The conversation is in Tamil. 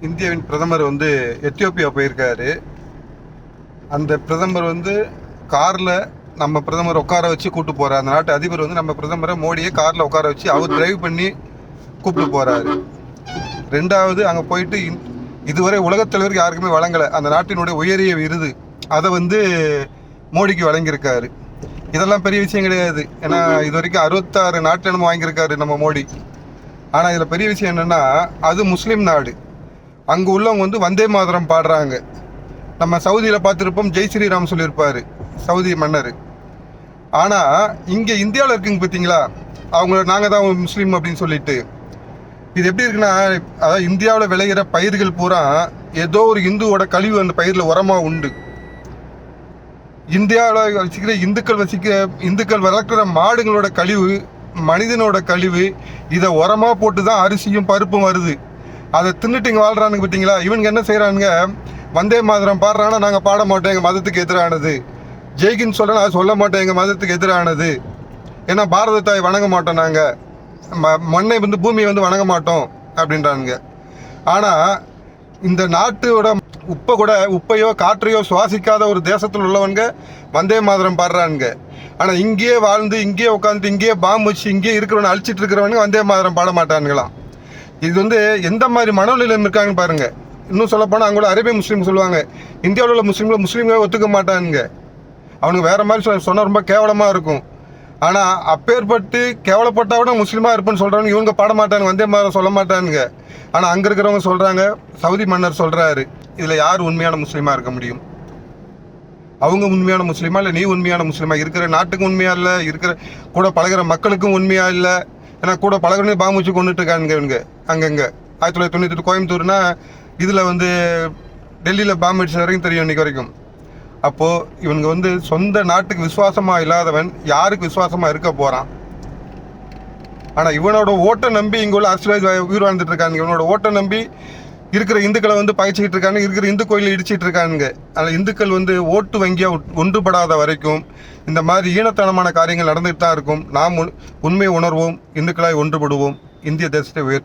இந்தியாவின் பிரதமர் வந்து எத்தியோப்பியா போயிருக்காரு. அந்த பிரதமர் வந்து காரில் நம்ம பிரதமர் உட்கார வச்சு கூட்டு போறாரு. அந்த நாட்டு அதிபர் வந்து நம்ம பிரதமரை மோடியை காரில் உட்கார வச்சு அவர் டிரைவ் பண்ணி கூப்பிட்டு போறாரு. ரெண்டாவது அங்கே போயிட்டு இதுவரை உலகத் தலைவருக்கு யாருக்குமே வழங்கலை. அந்த நாட்டினுடைய உயரிய விருது. அதை வந்து மோடிக்கு வழங்கியிருக்காரு. இதெல்லாம் பெரிய விஷயம் கிடையாது. ஏன்னா இது வரைக்கும் அறுபத்தாறு நாட்டில் நம்ம வாங்கியிருக்காரு நம்ம மோடி. ஆனால் இதில் பெரிய விஷயம் என்னென்னா அது முஸ்லீம் நாடு. அங்கே உள்ளவங்க வந்து வந்தே மாதரம் பாடுறாங்க. நம்ம சவுதியில் பார்த்துருப்போம் ஜெய் ஸ்ரீராம் சொல்லியிருப்பார் சவுதி மன்னர். ஆனால் இங்கே இந்தியாவில் இருக்குங்க பார்த்தீங்களா? அவங்க நாங்கள் தான் முஸ்லீம் அப்படின்னு சொல்லிட்டு. இது எப்படி இருக்குன்னா அதாவது இந்தியாவில் விளையிற பயிர்கள் பூரா ஏதோ ஒரு இந்துவோட கழிவு அந்த பயிரில் உரமாக உண்டு. இந்தியாவில் வசிக்கிற இந்துக்கள் வசிக்கிற இந்துக்கள் வளர்க்குற மாடுகளோட கழிவு மனிதனோட கழிவு இதை உரமாக போட்டு தான் அரிசியும் பருப்பும் வருது. அதை தின்னுட்டு இங்கே வாழ்கிறானுங்க பார்த்தீங்களா இவனுங்க என்ன செய்கிறானுங்க வந்தே மாதிரம் பாடுறானா நாங்கள் பாட மாட்டோம் எங்கள் மதத்துக்கு எதிரானது. ஜெய்கின்னு சொல்ல நான் சொல்ல மாட்டோம் எங்கள் மதத்துக்கு எதிரானது. ஏன்னா பாரத தாய் வணங்க மாட்டோம் நாங்கள் ம மண்ணை வந்து பூமியை வந்து வணங்க மாட்டோம் அப்படின்றானுங்க. ஆனால் இந்த நாட்டோட உப்பை கூட உப்பையோ காற்றையோ சுவாசிக்காத ஒரு தேசத்தில் உள்ளவனுங்க வந்தே மாதிரம் பாடுறானுங்க. ஆனால் இங்கேயே வாழ்ந்து இங்கேயே உட்காந்து இங்கேயே பாம்பு வச்சு இங்கேயே இருக்கிறவனை அழிச்சிட்டு இருக்கிறவனுங்க வந்தே மாதிரம் பாட மாட்டானுங்களாம். இது வந்து எந்த மாதிரி மனநிலையம் இருக்காங்கன்னு பாருங்க. இன்னும் சொல்ல போனால் அங்கே அரேபிய முஸ்லீம் சொல்லுவாங்க இந்தியாவில் உள்ள முஸ்லீம்களை முஸ்லீம்களை ஒத்துக்க மாட்டானுங்க. அவனுக்கு வேற மாதிரி சொ சொன்னா ரொம்ப கேவலமாக இருக்கும். ஆனால் அப்பேற்பட்டு கேவலப்பட்டா கூட முஸ்லீமாக இருப்பேன்னு சொல்கிறவங்க இவங்க பாட மாட்டானுங்க வந்தே மாதிரி சொல்ல மாட்டானுங்க. ஆனால் அங்கே இருக்கிறவங்க சொல்கிறாங்க சவுதி மன்னர் சொல்கிறாரு இதில் யார் உண்மையான முஸ்லீமாக இருக்க முடியும்? அவங்க உண்மையான முஸ்லீமா இல்லை நீ உண்மையான முஸ்லீமா? இருக்கிற நாட்டுக்கு உண்மையா இல்லை இருக்கிற கூட பழகுற மக்களுக்கும் உண்மையா இல்லை? ஏன்னா கூட பழகுறனே பாம்பு வச்சு கொண்டுட்டு இருக்கானுங்க இவனுங்க. அங்கங்கே. ஆயிரத்தி தொள்ளாயிரத்தி தொண்ணூற்றி கோயம்புத்தூர்னா இதில் வந்து டெல்லியில் பாம்பு அடிச்ச வரைக்கும் தெரியும் இன்னைக்கு வரைக்கும். அப்போது இவனுங்க வந்து சொந்த நாட்டுக்கு விசுவாசமாக இல்லாதவன் யாருக்கு விசுவாசமாக இருக்க போகிறான் ஆனால் இவனோட ஓட்டை நம்பி இங்கே உள்ள அரசியல்வாதி உயிர் வாழ்ந்துட்டு இருக்காங்க இவனோட ஓட்டை நம்பி இருக்கிற இந்துக்களை வந்து பகைச்சிக்கிட்டு இருக்காங்க இருக்கிற இந்து கோயிலில் இடிச்சிட்டு இருக்கானுங்க. அதனால் இந்துக்கள் வந்து ஓட்டு வங்கியாக ஒன்றுபடாத வரைக்கும் இந்த மாதிரி ஈனத்தனமான காரியங்கள் நடந்துகிட்டு தான் இருக்கும். நாம் உண்- உணர்வோம் இந்துக்களாய் ஒன்றுபடுவோம். இந்திய தேசத்தை உயர்த்துவோம்.